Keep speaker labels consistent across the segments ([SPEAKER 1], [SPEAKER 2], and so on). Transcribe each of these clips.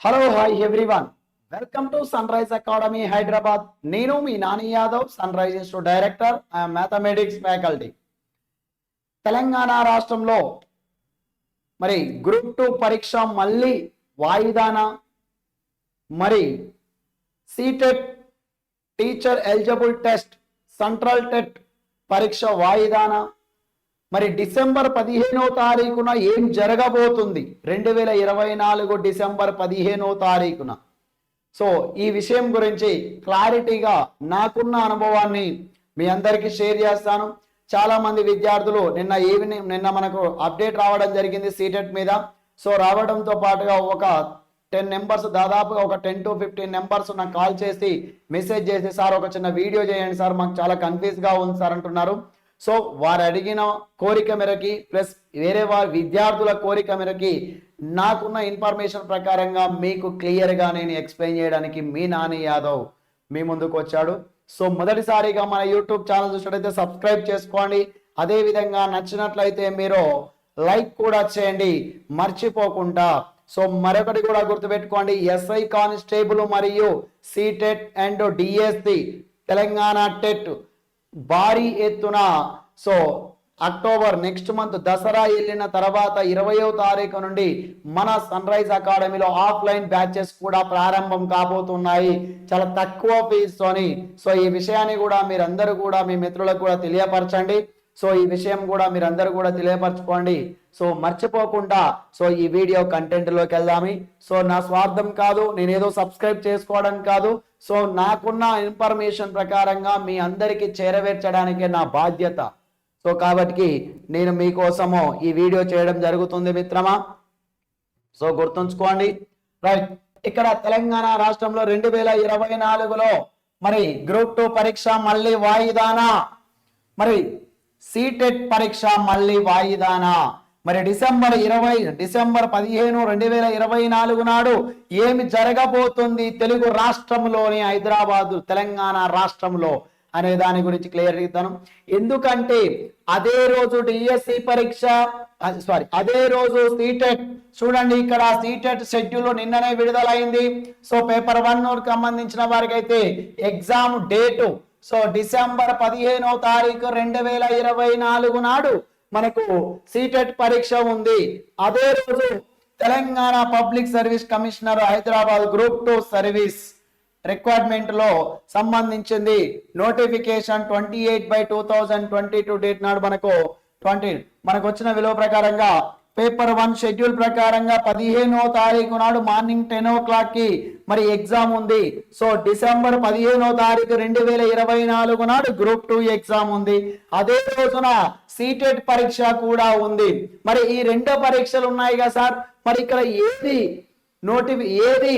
[SPEAKER 1] Hello hi everyone welcome to Sunrise Academy Hyderabad నేను మీ Nani Yadav Sunrisers director mathematics faculty Telangana రాష్ట్రంలో మరి group two పరీక్ష మళ్ళీ వాయిదాన? మరి CTET teacher eligible test central TET పరీక్ష వాయిదానా? మరి డిసెంబర్ పదిహేనో తారీఖున ఏం జరగబోతుంది? రెండు వేల ఇరవై నాలుగు డిసెంబర్ పదిహేనో తారీఖున. సో ఈ విషయం గురించి క్లారిటీగా నాకున్న అనుభవాన్ని మీ అందరికీ షేర్ చేస్తాను. చాలా మంది విద్యార్థులు నిన్న ఈవినింగ్ నిన్న మనకు అప్డేట్ రావడం జరిగింది సీటెట్ మీద. సో రావడంతో పాటుగా ఒక టెన్ నెంబర్స్ దాదాపుగా ఒక టెన్ టు ఫిఫ్టీన్ నెంబర్స్ నాకు కాల్ చేసి మెసేజ్ చేసి సార్ ఒక చిన్న వీడియో చేయండి సార్ మాకు చాలా కన్ఫ్యూజ్గా ఉంది సార్ అంటున్నారు. సో వారు అడిగిన కోరిక మేరకి ప్లస్ వేరే వారి విద్యార్థుల కోరిక మేరకి నాకున్న ఇన్ఫర్మేషన్ ప్రకారంగా మీకు క్లియర్గా నేను ఎక్స్ప్లెయిన్ చేయడానికి మీ నాని యాదవ్ మీ ముందుకు వచ్చాడు సో మొదటిసారిగా మన యూట్యూబ్ ఛానల్ చూసినట్లయితే సబ్స్క్రైబ్ చేసుకోండి. అదేవిధంగా నచ్చినట్లయితే మీరు లైక్ కూడా చేయండి. మర్చిపోకుండా. సో మరొకటి కూడా గుర్తుపెట్టుకోండి. ఎస్ఐ కానిస్టేబుల్ మరియు CTET and DSC Telangana TET భారీ ఎత్తున. So October next month Dasara వెళ్ళిన తర్వాత ఇరవయో తారీఖు నుండి మన సన్ రైజ్ అకాడమీలో ఆఫ్లైన్ బ్యాచెస్ కూడా ప్రారంభం కాబోతున్నాయి. చాలా తక్కువ ఫీజుతోని. సో ఈ విషయాన్ని కూడా మీరందరూ కూడా మీ మిత్రులకు కూడా తెలియపరచండి. సో ఈ విషయం కూడా మీరందరూ కూడా తెలియపరచుకోండి. సో మర్చిపోకుండా సో ఈ వీడియో కంటెంట్లోకి వెళ్దామి. సో నా స్వార్థం కాదు నేను ఏదో సబ్స్క్రైబ్ చేసుకోవడం కాదు. సో నాకున్న ఇన్ఫర్మేషన్ ప్రకారంగా మీ అందరికీ చేరవేర్చడానికే నా బాధ్యత. సో కాబట్టి నేను మీకోసము ఈ వీడియో చేయడం జరుగుతుంది మిత్రమా? సో గుర్తుంచుకోండి. రైట్ ఇక్కడ తెలంగాణ రాష్ట్రంలో రెండు వేల ఇరవై నాలుగులో మరి గ్రూప్ టూ పరీక్ష మళ్ళీ వాయిదానా? మరి సీటెట్ పరీక్ష మళ్ళీ వాయిదానా. మరి డిసెంబర్ ఇరవై డిసెంబర్ పదిహేను రెండు వేల ఇరవై నాలుగు నాడు ఏమి జరగబోతుంది తెలుగు రాష్ట్రంలోని హైదరాబాద్ తెలంగాణ రాష్ట్రంలో అనే దాని గురించి క్లియర్ ఇస్తాను ఎందుకంటే అదే రోజు డిఎస్సి పరీక్ష సారీ అదే రోజు సీటెట్ చూడండి ఇక్కడ సీటెట్ షెడ్యూల్ నిన్ననే విడుదలైంది. సో పేపర్ వన్ సంబంధించిన వారికి అయితే ఎగ్జామ్ డేటు సో డిసెంబర్ పదిహేనో తారీఖు రెండు వేల ఇరవై నాలుగు నాడు మనకు సీటెట్ పరీక్ష ఉంది. అదే రోజు Telangana public service commissioner Hyderabad group two service రిక్వైర్మెంట్లో సంబంధించింది notification twenty eight by two thousand twenty two date నాడు మనకు ట్వంటీ మనకు వచ్చిన విలువ ప్రకారంగా పేపర్ వన్ షెడ్యూల్ ప్రకారంగా పదిహేనో తారీఖు నాడు మార్నింగ్ టెన్ ఓ క్లాక్కి మరి ఎగ్జామ్ ఉంది. సో డిసెంబర్ పదిహేనో తారీఖు రెండు వేల ఇరవై నాలుగు నాడు గ్రూప్ టూ ఎగ్జామ్ ఉంది. అదే రోజున సీటెట్ పరీక్ష కూడా ఉంది. మరి ఈ రెండో పరీక్షలు ఉన్నాయి కదా సార్. మరి ఇక్కడ ఏది నోటిఫి ఏది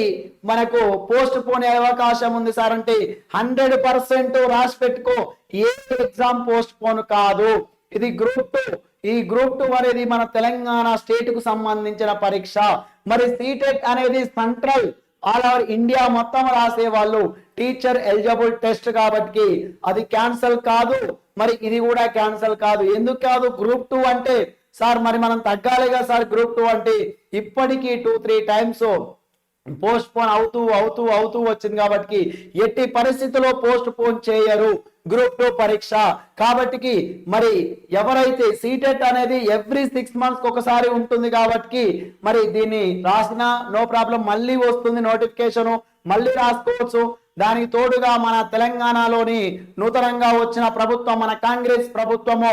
[SPEAKER 1] మనకు పోస్ట్ పోనే అవకాశం ఉంది సార్ అంటే హండ్రెడ్ పర్సెంట్ రాసి పెట్టుకో. ఏ ఎగ్జామ్ పోస్ట్ పోన్ కాదు. ఇది గ్రూప్ టూ. ఈ గ్రూప్ టూ అనేది మన తెలంగాణ స్టేట్కు సంబంధించిన పరీక్ష. మరి సీటెట్ అనేది సెంట్రల్ ఆల్ ఓవర్ ఇండియా మొత్తం రాసే వాళ్ళు టీచర్ ఎలిజిబుల్ టెస్ట్ కాబట్టి అది క్యాన్సల్ కాదు. మరి ఇది కూడా క్యాన్సల్ కాదు. ఎందుకు కాదు? గ్రూప్ టూ అంటే సార్ మరి మనం తగ్గాలిగా సార్ గ్రూప్ టూ అంటే ఇప్పటికీ two three times post phone అవుతూ అవుతూ అవుతూ వచ్చింది కాబట్టి ఎట్టి పరిస్థితిలో పోస్ట్ పోన్ చేయరు. గ్రూప్ టూ పరీక్ష. కాబట్టి మరి ఎవరైతే సీటెట్ అనేది ఎవ్రీ సిక్స్ మంత్స్ ఒకసారి ఉంటుంది కాబట్టి మరి దీన్ని రాసిన నో ప్రాబ్లం మళ్ళీ వస్తుంది నోటిఫికేషన్ మళ్ళీ రాసుకోవచ్చు. దానికి తోడుగా మన తెలంగాణలోని నూతనంగా వచ్చిన ప్రభుత్వం మన కాంగ్రెస్ ప్రభుత్వము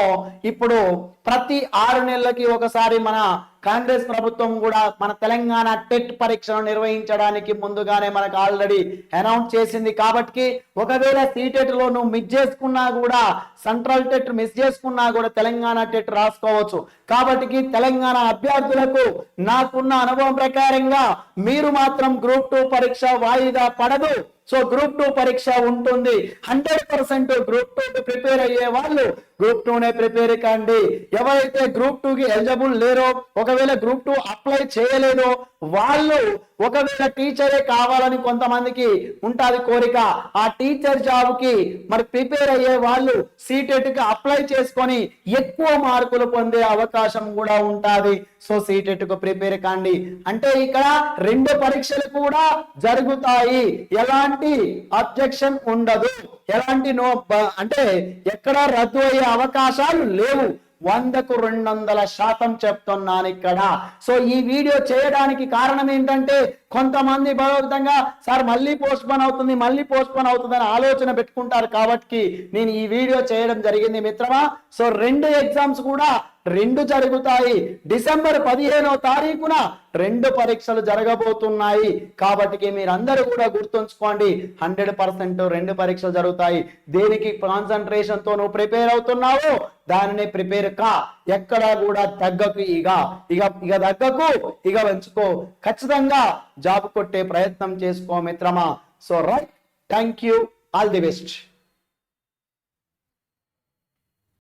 [SPEAKER 1] ఇప్పుడు ప్రతి ఆరు నెలలకి ఒకసారి మన కాంగ్రెస్ ప్రభుత్వం కూడా మన తెలంగాణ టెట్ పరీక్షను నిర్వహించడానికి ముందుగానే మనకు ఆల్రెడీ అనౌన్స్ చేసింది. కాబట్టి ఒకవేళ సీటెట్లో నువ్వు మిస్ చేసుకున్నా కూడా సెంట్రల్ టెట్ మిస్ చేసుకున్నా కూడా తెలంగాణ టెట్ రాసుకోవచ్చు. కాబట్టి తెలంగాణ అభ్యర్థులకు నాకున్న అనుభవం ప్రకారంగా మీరు మాత్రం గ్రూప్ టూ పరీక్ష వాయిదా పడదు. సో గ్రూప్ టూ పరీక్ష ఉంటుంది. Hundred percent group two prepare అయ్యే వాళ్ళు గ్రూప్ టూనే ప్రిపేర్ కండి. ఎవరైతే గ్రూప్ టూ కి ఎలిజిబుల్ లేరో ఒకవేళ గ్రూప్ టూ అప్లై చేయలేదో వాళ్ళు ఒకవేళ టీచరే కావాలని కొంతమందికి ఉంటాది కోరిక ఆ టీచర్ జాబ్కి మరి ప్రిపేర్ అయ్యే వాళ్ళు సీటెట్కి అప్లై చేసుకొని ఎక్కువ మార్కులు పొందే అవకాశం కూడా ఉంటుంది. సో సీటెట్కు ప్రిపేర్ కండి. అంటే ఇక్కడ రెండు పరీక్షలు కూడా జరుగుతాయి. ఎలాంటి అబ్జెక్షన్ ఉండదు. ఎలాంటి నో అంటే ఎక్కడ రద్దు అయ్యే అవకాశాలు లేవు. వందకు రెండు వందల శాతం చెప్తున్నాను ఇక్కడ. సో ఈ వీడియో చేయడానికి కారణం ఏంటంటే కొంతమంది భగవంతంగా సార్ మళ్ళీ పోస్ట్ పోన్ అవుతుంది మళ్ళీ పోస్ట్ పోన్ అవుతుంది అని ఆలోచన పెట్టుకుంటారు కాబట్టి నేను ఈ వీడియో చేయడం జరిగింది మిత్రమా? సో రెండు ఎగ్జామ్స్ కూడా రెండు జరుగుతాయి. డిసెంబర్ పదిహేనో తారీఖున రెండు పరీక్షలు జరగబోతున్నాయి. కాబట్టి మీరందరూ కూడా గుర్తుంచుకోండి హండ్రెడ్ పర్సెంట్ రెండు పరీక్షలు జరుగుతాయి. దేనికి కాన్సన్ట్రేషన్తో నువ్వు ప్రిపేర్ అవుతున్నావు? దానిని ప్రిపేర్ కా. ఎక్కడా కూడా తగ్గకు ఇక ఇక ఇక తగ్గకు ఇక పెంచుకో. ఖచ్చితంగా జాబ్ కొట్టే ప్రయత్నం చేసుకో మిత్రమా. So right thank you. All the best.